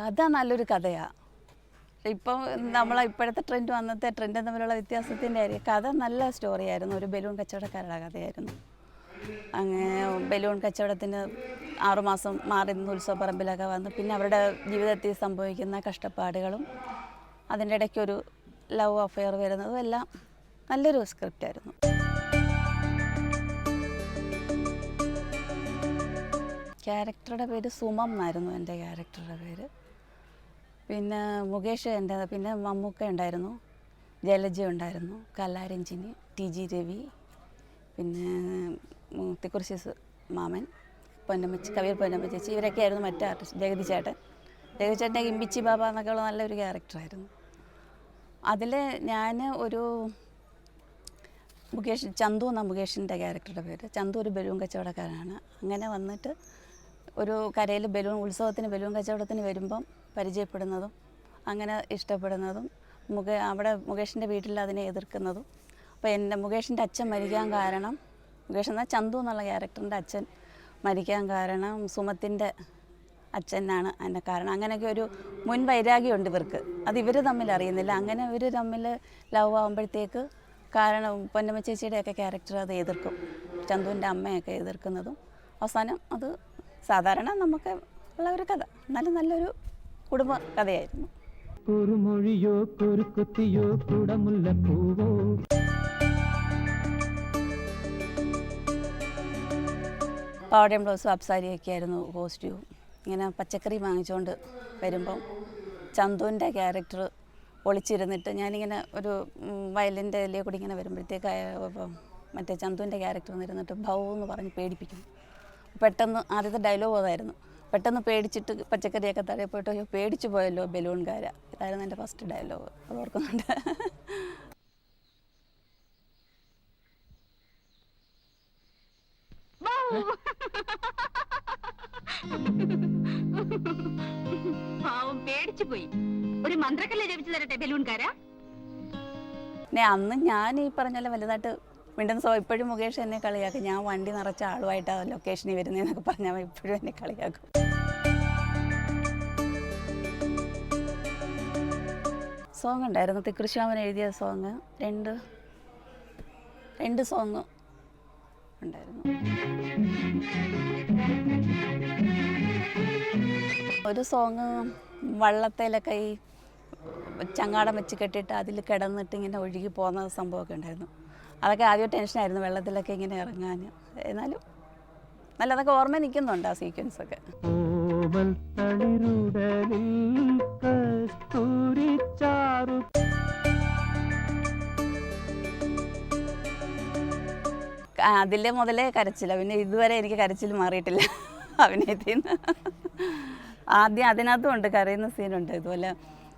കഥ നല്ലൊരു കഥയാണ് ഇപ്പം നമ്മളെ ഇപ്പോഴത്തെ ട്രെൻഡും അന്നത്തെ ട്രെൻഡും തമ്മിലുള്ള വ്യത്യാസത്തിന്റെ ആയിരിക്കും കഥ നല്ല സ്റ്റോറിയായിരുന്നു ഒരു ബലൂൺ കച്ചവടക്കാരുടെ കഥയായിരുന്നു. അങ്ങനെ ബലൂൺ കച്ചവടത്തിന് ആറുമാസം മാറി നിന്ന് ഉത്സവപ്പറമ്പിലൊക്കെ വന്ന് പിന്നെ അവരുടെ ജീവിതത്തിൽ സംഭവിക്കുന്ന കഷ്ടപ്പാടുകളും അതിന്റെ ഇടയ്ക്കൊരു ലവ് അഫെയർ വരുന്നതും എല്ലാം നല്ലൊരു സ്ക്രിപ്റ്റായിരുന്നു ക്യാരക്ടറുടെ പേര് സുമം എന്നായിരുന്നു എന്റെ ക്യാരക്ടറുടെ പേര്. പിന്നെ മുകേഷ് എന്റെ പിന്നെ മമ്മൂക്ക ഉണ്ടായിരുന്നു ജലജ ഉണ്ടായിരുന്നു കലാരഞ്ജിനി ടി ജി രവി പിന്നെ തിക്കുറിശി മാമൻ പൊന്നമ്മച്ചി കവിയർ പൊന്നമ്മ ചേച്ചി ഇവരൊക്കെയായിരുന്നു മറ്റേ ആർട്ടിസ്റ്റ് ജഗതി ചേട്ടൻ. ജഗതി ചേട്ടന്റെ ഇമ്പിച്ചി ബാബ എന്നൊക്കെ ഉള്ള നല്ലൊരു ക്യാരക്ടറായിരുന്നു അതിൽ ഞാൻ ഒരു മുകേഷ് ചന്തു എന്ന മുകേഷിന്റെ ക്യാരക്ടറുടെ പേര്. ചന്തു ഒരു ബലൂൺ കച്ചവടക്കാരനാണ്. അങ്ങനെ വന്നിട്ട് ഒരു കരയിൽ ബലൂൺ ഉത്സവത്തിന് ബലൂൺ കച്ചവടത്തിന് വരുമ്പം പരിചയപ്പെടുന്നതും അങ്ങനെ ഇഷ്ടപ്പെടുന്നതും മുക അവിടെ മുകേഷിന്റെ വീട്ടിൽ അതിനെ എതിർക്കുന്നതും. അപ്പോൾ എന്റെ മുകേഷിന്റെ അച്ഛൻ മരിക്കാൻ കാരണം മുകേഷ് എന്നാൽ ചന്തു എന്നുള്ള ക്യാരക്ടറിന്റെ അച്ഛൻ മരിക്കാൻ കാരണം സുമത്തിന്റെ അച്ഛനാണ് അതിന്റെ കാരണം. അങ്ങനെയൊക്കെ ഒരു മുൻ വൈരാഗ്യമുണ്ട് ഇവർക്ക്. അത് ഇവർ തമ്മിൽ അറിയുന്നില്ല. അങ്ങനെ ഇവർ തമ്മിൽ ലവ് ആകുമ്പോഴത്തേക്ക് കാരണം പൊന്നമ്മ ചേച്ചിയുടെയൊക്കെ ക്യാരക്ടർ അത് എതിർക്കും. ചന്തുവിന്റെ അമ്മയൊക്കെ എതിർക്കുന്നതും. അവസാനം അത് സാധാരണ നമുക്ക് ഉള്ള ഒരു കഥ. എന്നാലും നല്ലൊരു കുടുംബ കഥയായിരുന്നു. കുറുമൊഴിയോ കുറുക്കുത്തിയോ കുടമുല്ലപ്പൂവോ പാവടയും ബ്ലൗസും അപ്സാരിയൊക്കെ ആയിരുന്നു കോസ്റ്റ്യൂം ഇങ്ങനെ പച്ചക്കറി വാങ്ങിച്ചുകൊണ്ട് വരുമ്പം ചന്തുവിന്റെ ക്യാരക്ടർ ഒളിച്ചിരുന്നിട്ട് ഞാനിങ്ങനെ ഒരു വയലിന്റെ ഇലയെ കൂടി ഇങ്ങനെ വരുമ്പോഴത്തേക്ക് മറ്റേ ചന്തുവിന്റെ ക്യാരക്ടർ വന്നിരുന്നിട്ട് ഭൗ എന്ന് പറഞ്ഞ് പേടിപ്പിക്കും. പെട്ടെന്ന് ആദ്യത്തെ ഡയലോഗ് അതായിരുന്നു. പെട്ടെന്ന് പേടിച്ചിട്ട് പച്ചക്കറിയൊക്കെ തടയെ പോയിട്ട് അയ്യോ പേടിച്ചു പോയല്ലോ ബലൂൺകാര. ഇതായിരുന്നു എന്റെ ഫസ്റ്റ് ഡയലോഗ് അത് ഓർക്കുന്നുണ്ട്. പാവം പേടിച്ചു പോയി. ഒരു മന്ത്രക്കല്ലേ ജപിച്ചു തരട്ടെ ബലൂൺകാരാ? അന്ന് ഞാൻ ഈ പറഞ്ഞ വലുതായിട്ട് മിണ്ടുന്ന സോ ഇപ്പോഴും മുകേഷ് എന്നെ കളിയാക്കും. ഞാൻ വണ്ടി നിറച്ച ആളുമായിട്ടാണ് ലൊക്കേഷനിൽ വരുന്നതെന്നൊക്കെ പറഞ്ഞാൽ ഇപ്പോഴും എന്നെ കളിയാക്കും. സോങ് ഉണ്ടായിരുന്നു. തിക്കൃശ്യാമൻ എഴുതിയ സോങ് രണ്ട് രണ്ട് സോങ് ഉണ്ടായിരുന്നു. ഒരു സോങ് വള്ളത്തേലൊക്കെ ഈ ചങ്ങാടം വെച്ച് കെട്ടിയിട്ട് അതിൽ കിടന്നിട്ട് ഇങ്ങനെ ഒഴുകി പോകുന്ന സംഭവമൊക്കെ ഉണ്ടായിരുന്നു. അതൊക്കെ ആദ്യം ടെൻഷനായിരുന്നു വെള്ളത്തിലൊക്കെ ഇങ്ങനെ ഇറങ്ങാൻ. എന്നാലും നല്ല അതൊക്കെ ഓർമ്മ നിൽക്കുന്നുണ്ട് ആ സീക്വൻസ് ഒക്കെ. അതിൽ മുതലേ കരച്ചില്ല പിന്നെ ഇതുവരെ എനിക്ക് കരച്ചിൽ മാറിയിട്ടില്ല അഭിനയത്തിൽ നിന്ന് ആദ്യം അതിനകത്തും ഉണ്ട് കരയുന്ന സീനുണ്ട് ഇതുപോലെ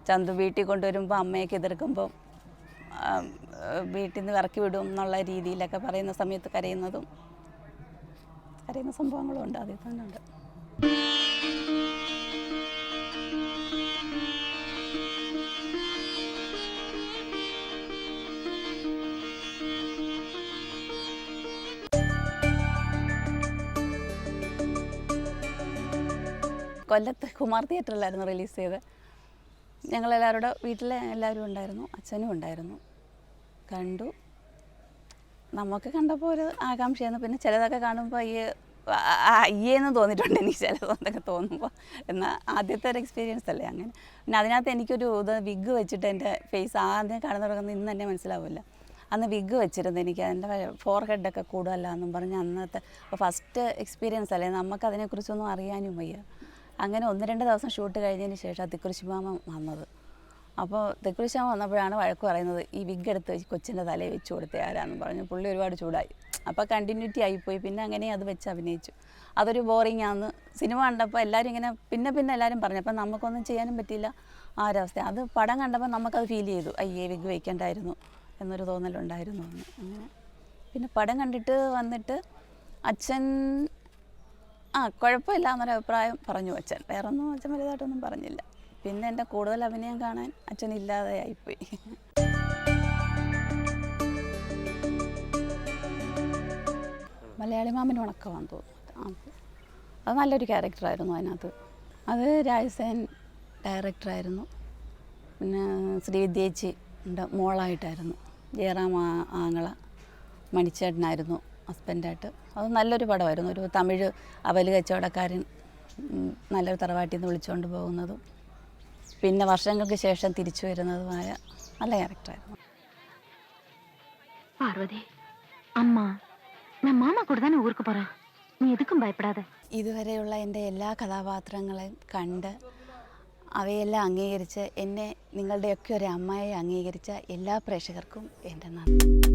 ചന്തു വീട്ടിൽ കൊണ്ടുവരുമ്പോൾ അമ്മയൊക്കെ എതിർക്കുമ്പോൾ വീട്ടിൽ നിന്ന് ഇറക്കി വിടും എന്നുള്ള രീതിയിലൊക്കെ പറയുന്ന സമയത്ത് കരയുന്നതും കരയുന്ന സംഭവങ്ങളും ഉണ്ട് അതിൽ തന്നെ ഉണ്ട്. കൊല്ലത്ത് കുമാർ തിയേറ്ററിലായിരുന്നു റിലീസ് ചെയ്ത് ഞങ്ങളെല്ലാവരുടെ വീട്ടിലെ എല്ലാവരും ഉണ്ടായിരുന്നു അച്ഛനും ഉണ്ടായിരുന്നു. കണ്ടു. നമുക്ക് കണ്ടപ്പോൾ ഒരു ആകാംക്ഷയായിരുന്നു. പിന്നെ ചിലതൊക്കെ കാണുമ്പോൾ അയ്യേ അയ്യേന്ന് തോന്നിയിട്ടുണ്ട് എനിക്ക് ചിലതൊക്കെ തോന്നുമ്പോൾ എന്നാൽ ആദ്യത്തെ ഒരു എക്സ്പീരിയൻസ് അല്ലേ അങ്ങനെ. പിന്നെ അതിനകത്ത് എനിക്കൊരു ഇത് വിഗ് വെച്ചിട്ട് എന്റെ ഫേസ് ആദ്യം കടന്നു തുടങ്ങുന്നത് ഇന്ന് തന്നെ മനസ്സിലാവില്ല. അന്ന് വിഗ് വെച്ചിരുന്നു എനിക്ക്. അതിന്റെ ഫോർ ഹെഡൊക്കെ കൂടുതലല്ല എന്നും പറഞ്ഞ് അന്നത്തെ ഫസ്റ്റ് എക്സ്പീരിയൻസ് അല്ലേ. നമുക്ക് അതിനെക്കുറിച്ചൊന്നും അറിയാനും വയ്യ. അങ്ങനെ ഒന്ന് രണ്ട് ദിവസം ഷൂട്ട് കഴിഞ്ഞതിന് ശേഷം തിക്കുറിശി മാമ വന്നത്. അപ്പോൾ തെക്കുറിശാമ വന്നപ്പോഴാണ് വഴക്ക് പറയുന്നത് ഈ വിഗ് എടുത്ത് കൊച്ചിന്റെ തലയിൽ വെച്ച് കൊടുത്ത ആരാന്ന് പറഞ്ഞു. പുള്ളി ഒരുപാട് ചൂടായി. അപ്പോൾ കണ്ടിന്യൂറ്റി ആയിപ്പോയി. പിന്നെ അങ്ങനെ അത് വെച്ച് അഭിനയിച്ചു. അതൊരു ബോറിംഗ് ആണ് സിനിമ കണ്ടപ്പോൾ എല്ലാവരും ഇങ്ങനെ പിന്നെ പിന്നെ എല്ലാവരും പറഞ്ഞു അപ്പം നമുക്കൊന്നും ചെയ്യാനും പറ്റിയില്ല ആ ഒരവസ്ഥ അത് പടം കണ്ടപ്പോൾ നമുക്കത് ഫീൽ ചെയ്തു. അയ്യേ വിഗ് വയ്ക്കേണ്ടായിരുന്നു. എന്നൊരു തോന്നലുണ്ടായിരുന്നു അങ്ങനെ. പിന്നെ പടം കണ്ടിട്ട് വന്നിട്ട് അച്ഛൻ ആ കുഴപ്പമില്ല എന്നൊരു അഭിപ്രായം പറഞ്ഞു അച്ഛൻ. വേറെ ഒന്നും അച്ഛൻ വലുതായിട്ടൊന്നും പറഞ്ഞില്ല. പിന്നെ എന്റെ കൂടുതൽ അഭിനയം കാണാൻ അച്ഛൻ ഇല്ലാതെ ആയിപ്പോയി. മലയാളി മാമന് ഉണക്കമാണെന്ന് തോന്നുന്നു. അത് നല്ലൊരു ക്യാരക്ടറായിരുന്നു അതിനകത്ത്. അത് രാജസേൻ ഡയറക്ടറായിരുന്നു പിന്നെ ശ്രീവിദ്യേച്ചി ഉണ്ട് മോളായിട്ടായിരുന്നു. ജയറാം ആങ്ങള മണിച്ചേട്ടനായിരുന്നു. ഹസ്ബൻഡായിട്ട് അത് നല്ലൊരു പടമായിരുന്നു. ഒരു തമിഴ് അവൽ കച്ചവടക്കാരൻ നല്ലൊരു തറവാട്ടിൽ നിന്ന് വിളിച്ചുകൊണ്ട് പോകുന്നതും പിന്നെ വർഷങ്ങൾക്ക് ശേഷം തിരിച്ചു വരുന്നതുമായ നല്ല ക്യാരക്ടറായിരുന്നു പാർവതി അമ്മ ഞാൻ മാമ കൂടുതൽ ഊർക്ക് പറ നീ എതുക്കും ഭയപ്പെടാതെ. ഇതുവരെയുള്ള എന്റെ എല്ലാ കഥാപാത്രങ്ങളെയും കണ്ട് അവയെല്ലാം അംഗീകരിച്ച് എന്നെ നിങ്ങളുടെയൊക്കെ ഒരു അമ്മയെ അംഗീകരിച്ച എല്ലാ പ്രേക്ഷകർക്കും എന്റെ നന്ദി.